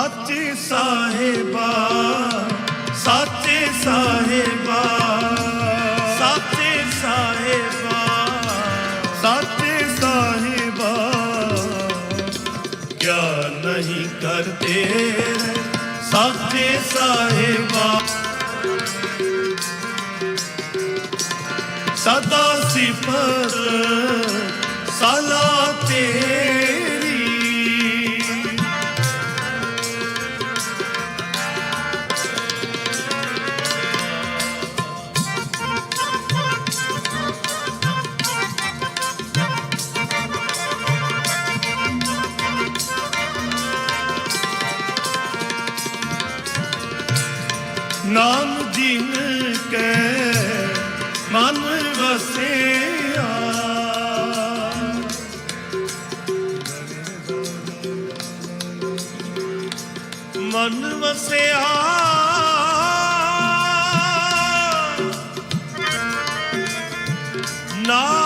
ਸੱਚੇ ਸਾਹਿਬਾ ਸੱਚੇ ਸਾਹਿਬਾ ਸੱਚੇ ਸਾਹਿਬਾ ਸੱਚੇ ਸਾਹਿਬਾ। ਕਿਆ ਨਹੀਂ ਕਰਤੇ ਸੱਚੇ ਸਾਹਿਬਾ। ਸਦਾ ਸਿਫਤ ਸਲਾਤੇ RAM jin ke man vaseya ਮਨ ਵਸਿਆ ਨਾ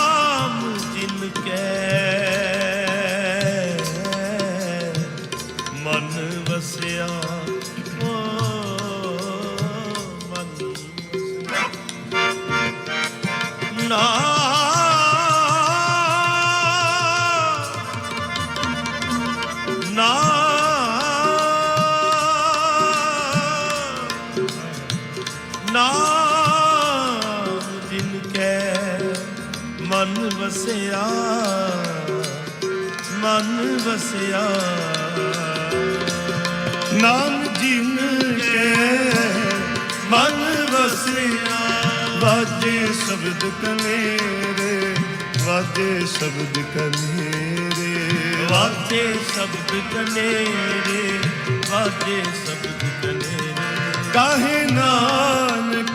ਨਾ। ਨਾ ਨਾਮ ਜਿਨ ਕੈ ਮਨ ਵਸਿਆ ਮਨ ਵਸਿਆ। ਨਾਮ ਜਿਨ ਕੈ ਮਨ ਵਸਿਆ। ਵਾਜੇ ਸ਼ਬਦ ਕਨੇਰੇ ਵਾਜੇ ਸ਼ਬਦ ਕਨੇਰੇ। ਵਾਜੇ ਸ਼ਬਦ ਕਨੇਰੇ ਵਾਜੇ ਸ਼ਬਦ ਕਨੇਰੇ। ਕਾਹੇ ਨਾਨਕ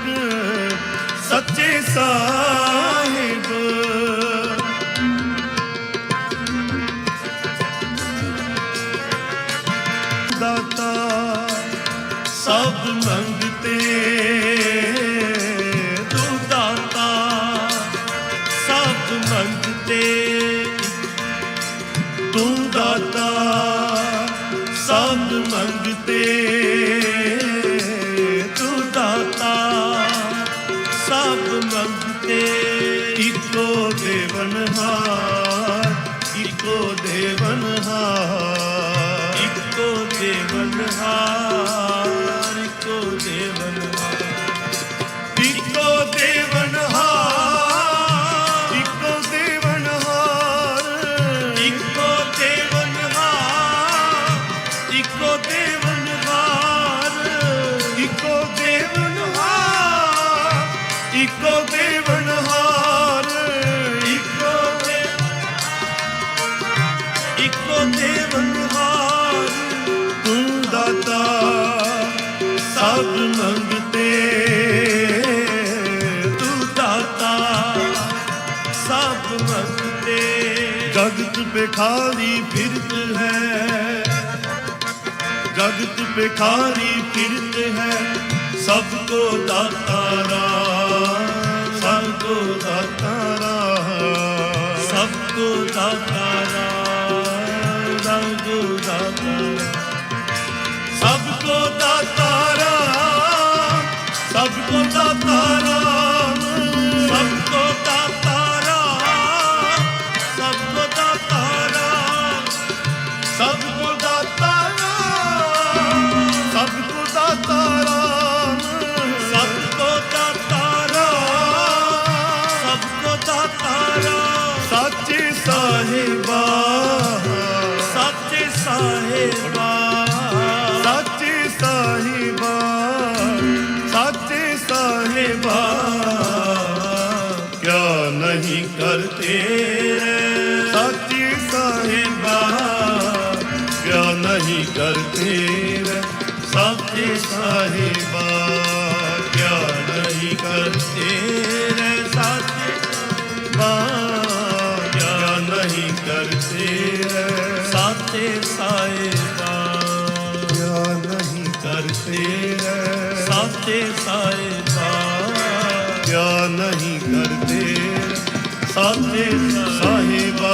ਸੱਚੇ ਸਾਹਿਬ ਮੰਗਤੇ ਤੂੰ ਦਾਤਾ ਸਭ ਮੰਗਤੇ। ਤੂੰ ਦਾਤਾ ਸਭ ਮੰਗਤੇ। ਇਕੋ ਦੇਵਨਹਾਰ ਇਕੋ ਦੇਵਨਹਾਰ ਇਕੋ ਦੇਵਨਹਾਰ ਨਾਥ ਮਸਤੇ ਜਗਤ ਬਿਖਾਰੀ ਫਿਰਤ ਹੈ। ਜਗਤ ਬਿਖਾਰੀ ਫਿਰਤ ਹੈ। ਸਭ ਕੋ ਦਾਤਾ ਰਾਮ ਸਭ ਕੋ ਦਾਤਾ ਰਾਮ। ਸਭ ਕੋ ਦਾਤਾ ਰਾਮ ਸਭ ਕਰ ਤੇਰੇ ਸਾਚੀ ਸਾਹਿਬਾ ਕਿਆ ਨਹੀਂ ਕਰ ਤੇਰੇ। ਸਾਚੀ ਸਾਹਿਬਾ ਕਿਆ ਨਹੀਂ ਕਰ ਤੇਰੇ। ਨਹੀਂ ਕਰ ਤੇਰੇ। ਸਾਚੇ ਸਾਹਿਬਾ ਕਿਆ ਨਹੀਂ ਕਰ ਤੇਰੇ। ਸਾਚੇ ਸਾਹਿਬਾ ਕਿਆ ਨਹੀਂ ਕਰ ਸਾਥੇ ਸਾਹਿਬਾ,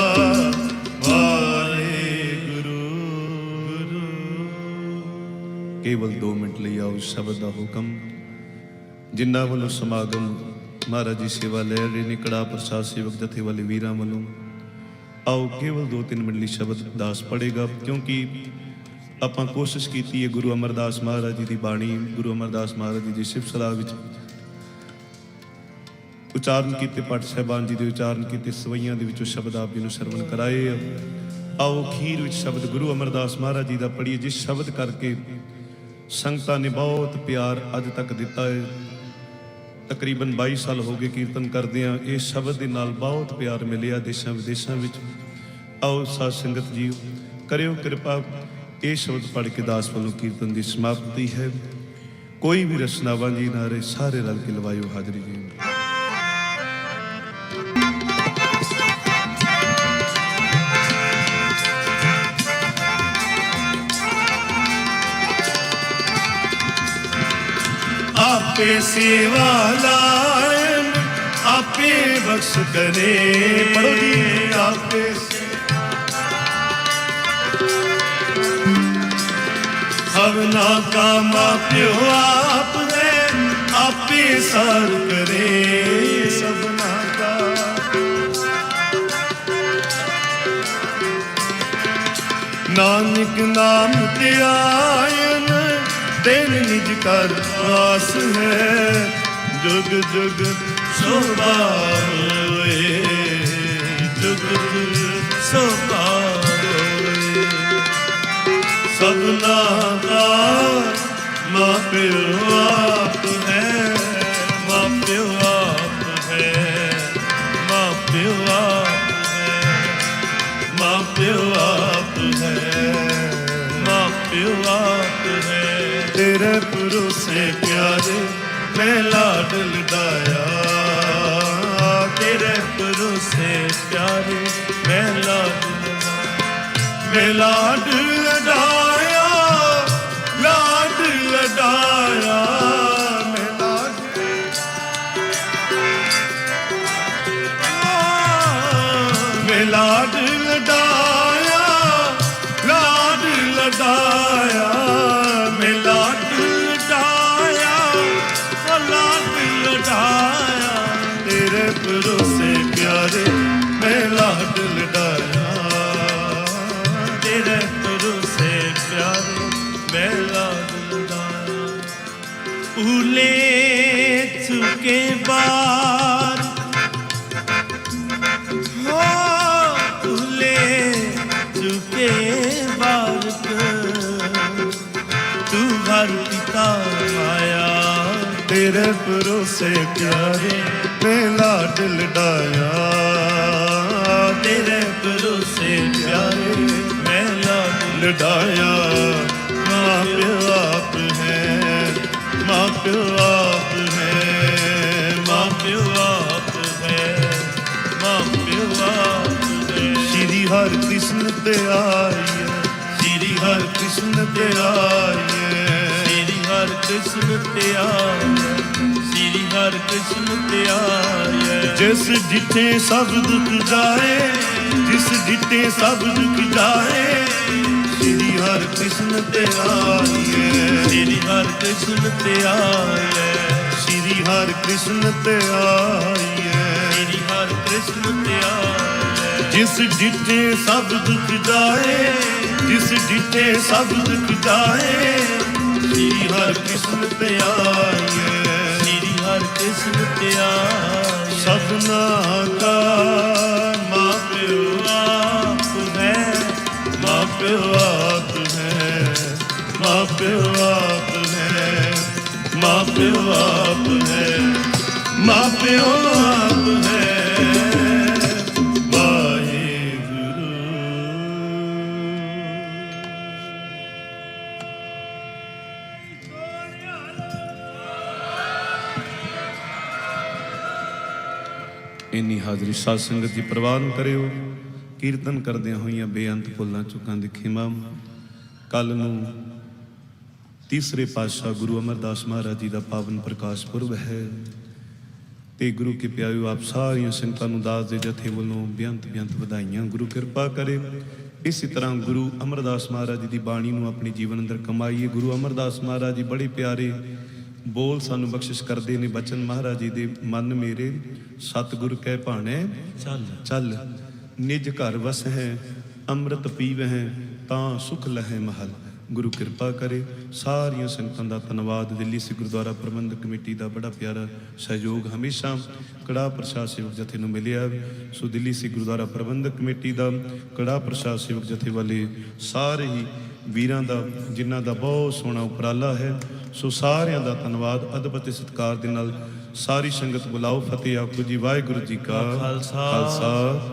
ਵਾਹਿਗੁਰੂ। ਕੇਵਲ 2 ਮਿੰਟ ਲਈ ਆਓ, ਸ਼ਬਦ ਦਾ ਹੁਕਮ। ਜਿਨ੍ਹਾਂ ਵੱਲੋਂ ਸਮਾਗਮ ਮਹਾਰਾਜ ਜੀ ਸੇਵਾ ਲੈ ਰਹੇ ਨੇ ਕੜਾ ਪ੍ਰਸਾਦ ਸੇਵਕ ਜਥੇ ਵਾਲੇ ਵੀਰਾਂ ਵੱਲੋਂ। ਆਓ, ਕੇਵਲ 2-3 ਮਿੰਟ ਲਈ ਸ਼ਬਦ ਦਾਸ ਪੜੇਗਾ ਕਿਉਂਕਿ ਆਪਾਂ ਕੋਸ਼ਿਸ਼ ਕੀਤੀ ਹੈ ਗੁਰੂ ਅਮਰਦਾਸ ਮਹਾਰਾਜ ਜੀ ਦੀ ਬਾਣੀ, ਗੁਰੂ ਅਮਰਦਾਸ ਮਹਾਰਾਜ ਜੀ ਦੀ ਸਿਫਤ ਸਲਾਹ ਵਿੱਚ ਉਚਾਰਨ ਕੀਤੇ ਪਾਠ ਸਾਹਿਬਾਨ ਜੀ ਦੇ ਉਚਾਰਨ ਕੀਤੇ ਸਵਈਆਂ ਦੇ ਵਿੱਚੋਂ ਸ਼ਬਦ ਆਪ ਜੀ ਨੂੰ ਸਰਵਣ ਕਰਾਏ ਆਓ ਖੀਰ ਵਿੱਚ ਸ਼ਬਦ ਗੁਰੂ ਅਮਰਦਾਸ ਮਹਾਰਾਜ ਜੀ ਦਾ ਪੜ੍ਹੀਏ, ਜਿਸ ਸ਼ਬਦ ਕਰਕੇ ਸੰਗਤਾਂ ਨੇ ਬਹੁਤ ਪਿਆਰ ਅੱਜ ਤੱਕ ਦਿੱਤਾ ਹੈ ਤਕਰੀਬਨ 22 ਸਾਲ ਹੋ ਗਏ ਕੀਰਤਨ ਕਰਦੇ ਆ। ਇਸ ਸ਼ਬਦ ਦੇ ਨਾਲ ਬਹੁਤ ਪਿਆਰ ਮਿਲਿਆ ਦੇਸ਼ਾਂ ਵਿਦੇਸ਼ਾਂ ਵਿੱਚ। ਆਓ ਸਾਧ ਸੰਗਤ ਜੀ ਕਰਿਓ ਕਿਰਪਾ। ਇਹ ਸ਼ਬਦ ਪੜ੍ਹ ਕੇ ਦਾਸ ਵੱਲੋਂ ਕੀਰਤਨ ਦੀ ਸਮਾਪਤੀ ਹੈ। ਕੋਈ ਵੀ ਰਸਨਾਵਾਂ ਜੀ ਨਾਰੇ ਸਾਰੇ ਰਲ ਕੇ ਲਵਾਇਓ ਹਾਜ਼ਰੀ ਜੀ। ਆਪੇ ਸੇਵਾ ਲਾਇਨ, ਆਪੇ ਬਖਸ਼ ਕਰੇ ਪੜੋ ਜੀ, ਆਪੇ ਹਵਨਾ ਕਾ ਮਾਪਿਓ ਆਪ ਹੈ ਆਪੇ ਸਰ ਕਰੇ ਸਭਨਾ ਦਾ ਨਾਨਕ ਨਾਮ ਤੇ ਆਇਨ ਤੇਨ ਨਿਜ ਕਰ ਵਾਸ ਹੈ। ਜੁਗ ਜੁਗ ਸੋਭਾ ਹੋਏ ਜੁਗ ਜੁਗ ਸੋਭਾ ਹੋਏ ਸਭਨਾ ਦਾ ਮਾਪਿਓ ਆਪ ਹੈ। ਮਾਪਿਓ ਆਪ ਹੈ। ਮਾਪਿਓ ਆਪ ਹੈ। ਮਾਪਿਓ ਆਪ ਹੈ। ਮਾਪਿਓ ਆਪ ਹੈ ਤੇਰੇ ਭਰੋਸੇ ਪਿਆਰੇ ਮੈਂ ਲਾਡ ਲਡਾਇਆ ਤੇਰੇ ਭਰੋਸੇ ਪਿਆਰੇ ਮੈਂ ਲਾਡ ਲਡਾਇਆ ਮੈਂ ਲਾਡ ਲਡਾਇਆ ਲਾਡ ਲਡਾਇਆ ਮੈਂ ਲਾਡ ਮੈਂ ਲਾਡ ਲਡਾਇਆ झूले चुके बार हो झूले चुके बार तू हर पिता आया तेरे भरोसे प्यारे ते लाडल डाया तेरे भरोसे प्यारे मैं लाडल डाया मां प्यार ਮਾਪਿਓ ਆਪ ਹੈ ਮਾਪਿਓ ਆਪ ਹੈ ਮਾਪਿਓ ਆਪ ਹੈ। ਸ੍ਰੀ ਹਰਿ ਕ੍ਰਿਸ਼ਨ ਤੇ ਆਈਏ ਸ੍ਰੀ ਹਰਿ ਕ੍ਰਿਸ਼ਨ ਤੇ ਆਈਏ ਸ੍ਰੀ ਹਰਿ ਕ੍ਰਿਸ਼ਨ ਤੇ ਆਈਏ ਸ੍ਰੀ ਹਰਿ ਕ੍ਰਿਸ਼ਨ ਤੇ ਆਈਏ ਜਿਸ ਜਿੱਥੇ ਸਭ ਦੁੱਖ ਜਾਏ ਜਿਸ ਜਿੱਥੇ ਸਭ ਦੁੱਖ ਜਾਏ ਸ੍ਰੀ ਹਰਿ ਕ੍ਰਿਸ਼ਨ ਤੇ ਆਈਏ ਸ੍ਰੀ ਕ੍ਰਿਸ਼ਨ ਤੇ ਆਈਏ ਸ਼੍ਰੀ ਹਰਿ ਕ੍ਰਿਸ਼ਨ ਤੇ ਆਈਏ ਸ਼੍ਰੀ ਹਰਿ ਕ੍ਰਿਸ਼ਨ ਤੇ ਆਈਏ ਜਿਸ ਜਿੱਥੇ ਸਭ ਦੁੱਖ ਜਾਏ ਜਿਸ ਜਿੱਥੇ ਸਭ ਦੁੱਖ ਜਾਏ ਸ਼੍ਰੀ ਹਰਿ ਕ੍ਰਿਸ਼ਨ ਤੇ ਆਈਏ ਸ਼੍ਰੀ ਹਰਿ ਕ੍ਰਿਸ਼ਨ ਤੇ ਆਈਏ ਸਭਨਾ ਮਾਪਿਓ ਆਪ ਹੈ, ਮਾਪਿਓ ਆਪ ਹੈ। ਇੰਨੀ ਹਾਜ਼ਰੀ ਸਾਧ ਸੰਗਤ ਦੀ ਨੂੰ ਕਰਿਓ। ਕੀਰਤਨ ਕਰਦਿਆਂ ਹੋਈਆਂ ਬੇਅੰਤ ਭੁੱਲਾਂ ਚੁੱਕਾਂ ਦੀ ਖਿਮਾ। ਕੱਲ ਨੂੰ ਤੀਸਰੇ ਪਾਤਸ਼ਾਹ ਗੁਰੂ ਅਮਰਦਾਸ ਮਹਾਰਾਜ ਜੀ ਦਾ ਪਾਵਨ ਪ੍ਰਕਾਸ਼ ਪੁਰਬ ਹੈ। ਤੇ ਗੁਰੂ ਕੇ ਪਿਆਰਿਓ ਆਪ ਸਾਰੀਆਂ ਸੰਗਤਾਂ ਨੂੰ ਦਾਸ ਦੇ ਜਥੇ ਵੱਲੋਂ ਬੇਅੰਤ ਬੇਅੰਤ ਵਧਾਈਆਂ। ਗੁਰੂ ਕਿਰਪਾ ਕਰੇ। ਇਸੇ ਤਰ੍ਹਾਂ ਗੁਰੂ ਅਮਰਦਾਸ ਮਹਾਰਾਜ ਜੀ ਦੀ ਬਾਣੀ ਨੂੰ ਆਪਣੀ ਜੀਵਨ ਅੰਦਰ ਕਮਾਈਏ। ਗੁਰੂ ਅਮਰਦਾਸ ਮਹਾਰਾਜ ਜੀ ਬੜੇ ਪਿਆਰੇ ਬੋਲ ਸਾਨੂੰ ਬਖਸ਼ਿਸ਼ ਕਰਦੇ ਨੇ। ਬਚਨ ਮਹਾਰਾਜ ਜੀ ਦੇ ਮਨ ਮੇਰੇ ਸਤਿਗੁਰ ਕਹਿ ਭਾਣੇ ਚੱਲ। ਚੱਲ। ਨਿਜ ਘਰ ਵਸ ਹੈ ਅੰਮ੍ਰਿਤ ਪੀਵਹਿ ਤਾਂ ਸੁਖ ਲਹੈ ਮਹਲ। ਗੁਰੂ ਕਿਰਪਾ ਕਰੇ। ਸਾਰੀਆਂ ਸੰਗਤਾਂ ਦਾ ਧੰਨਵਾਦ। ਦਿੱਲੀ ਸਿੱਖ ਗੁਰਦੁਆਰਾ ਪ੍ਰਬੰਧਕ ਕਮੇਟੀ ਦਾ ਬੜਾ ਪਿਆਰਾ ਸਹਿਯੋਗ ਹਮੇਸ਼ਾ ਕੜਾ ਪ੍ਰਸ਼ਾਦ ਸੇਵਕ ਜਥੇ ਨੂੰ ਮਿਲਿਆ। ਸੋ ਦਿੱਲੀ ਸਿੱਖ ਗੁਰਦੁਆਰਾ ਪ੍ਰਬੰਧਕ ਕਮੇਟੀ ਦਾ ਕੜਾ ਪ੍ਰਸ਼ਾਦ ਸੇਵਕ ਜਥੇ ਵਾਲੇ ਸਾਰੇ ਹੀ ਵੀਰਾਂ ਦਾ, ਜਿਨ੍ਹਾਂ ਦਾ ਬਹੁਤ ਸੋਹਣਾ ਉਪਰਾਲਾ ਹੈ। ਸੋ ਸਾਰਿਆਂ ਦਾ ਧੰਨਵਾਦ। ਅਦਬ ਅਤੇ ਸਤਿਕਾਰ ਦੇ ਨਾਲ ਸਾਰੀ ਸੰਗਤ ਬੁਲਾਓ ਫਤਿਹ ਆਖੋ ਜੀ ਵਾਹਿਗੁਰੂ ਜੀ ਕਾ ਖਾਲਸਾ, ਖਾਲਸਾ।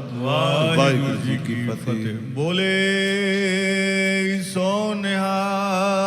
ਵਾਹਿਗੁਰੂ ਜੀ ਕੀ ਫਤਿਹ। ਬੋਲੇ ਸੋ ਨਿਹਾਲ।